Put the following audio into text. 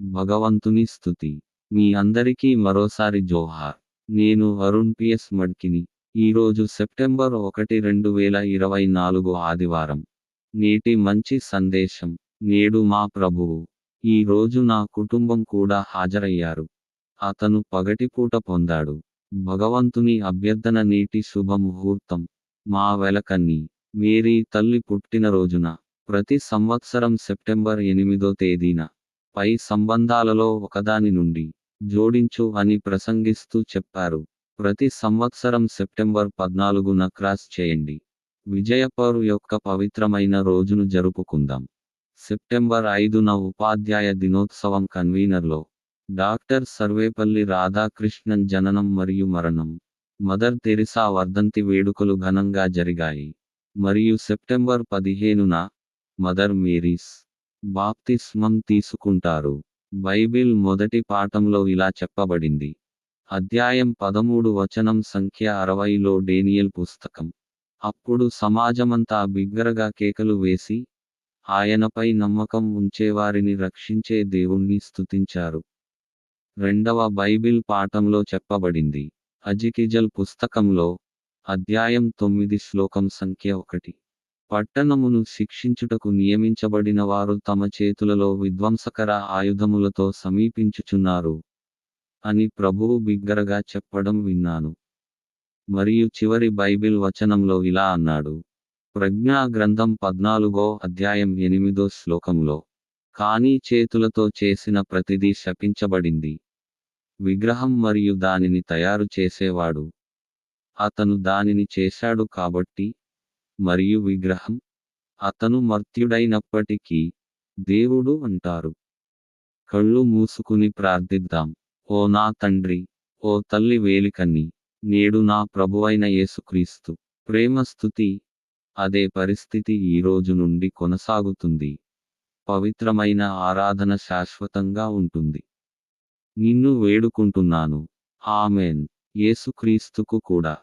భగవంతుని స్థుతి మీ అందరికీ మరోసారి జోహార్. నేను అరుణ్ పిఎస్ మడ్కిని. ఈరోజు సెప్టెంబర్ ఒకటి రెండు వేల ఇరవై నాలుగు ఆదివారం. నేటి మంచి సందేశం. నేడు మా ప్రభువు. ఈ రోజు నా కుటుంబం కూడా హాజరయ్యారు. అతను పగటిపూట పొందాడు. భగవంతుని అభ్యర్థన నేటి శుభ ముహూర్తం మా వెలకన్ని. మేరీ తల్లి పుట్టినరోజున ప్రతి సంవత్సరం సెప్టెంబర్ ఎనిమిదో తేదీన. పై సంబంధాలలో ఒకదాని నుండి జోడించు అని ప్రసంగిస్తూ చెప్పారు. ప్రతి సంవత్సరం సెప్టెంబర్ పద్నాలుగున క్రాస్ చేయండి. విజయపౌర్ యొక్క పవిత్రమైన రోజును జరుపుకుందాం. సెప్టెంబర్ ఐదున ఉపాధ్యాయ దినోత్సవం కన్వీనర్లో డాక్టర్ సర్వేపల్లి రాధాకృష్ణన్ జననం మరియు మరణం మదర్ తెరిసా వర్ధంతి వేడుకలు ఘనంగా జరిగాయి. మరియు సెప్టెంబర్ పదిహేనున మదర్ మేరీస్ బాప్తిస్మం తీసుకుంటారు. బైబిల్ మొదటి పాఠంలో ఇలా చెప్పబడింది. అధ్యాయం పదమూడు వచనం సంఖ్య అరవైలో డేనియల్ పుస్తకం. అప్పుడు సమాజమంతా బిగ్గరగా కేకలు వేసి ఆయనపై నమ్మకం ఉంచేవారిని రక్షించే దేవుణ్ణి స్తుతించారు. రెండవ బైబిల్ పాఠంలో చెప్పబడింది. అజికిజల్ పుస్తకంలో అధ్యాయం తొమ్మిది శ్లోకం సంఖ్య ఒకటి. పట్టణమును శిక్షించుటకు నియమించబడిన వారు తమ చేతులలో విధ్వంసకర ఆయుధములతో సమీపించుచున్నారు అని ప్రభువు బిగ్గరగా చెప్పడం విన్నాను. మరియు చివరి బైబిల్ వచనంలో ఇలా అన్నాడు. ప్రజ్ఞా గ్రంథం పద్నాలుగో అధ్యాయం ఎనిమిదో శ్లోకంలో కానీ చేతులతో చేసిన ప్రతిదీ శపించబడింది. విగ్రహం మరియు దానిని తయారు చేసేవాడు. అతను దానిని చేశాడు కాబట్టి మరియు విగ్రహం అతను మర్త్యుడైనప్పటికీ దేవుడు అంటారు. కళ్ళు మూసుకుని ప్రార్థిద్దాం. ఓ నా తండ్రి ఓ తల్లి వేలికన్ని నేడు నా ప్రభువైన యేసుక్రీస్తు. ప్రేమ స్థుతి అదే పరిస్థితి ఈ రోజు నుండి కొనసాగుతుంది. పవిత్రమైన ఆరాధన శాశ్వతంగా ఉంటుంది. నిన్ను వేడుకుంటున్నాను. ఆమెన్. యేసుక్రీస్తుకు కూడా.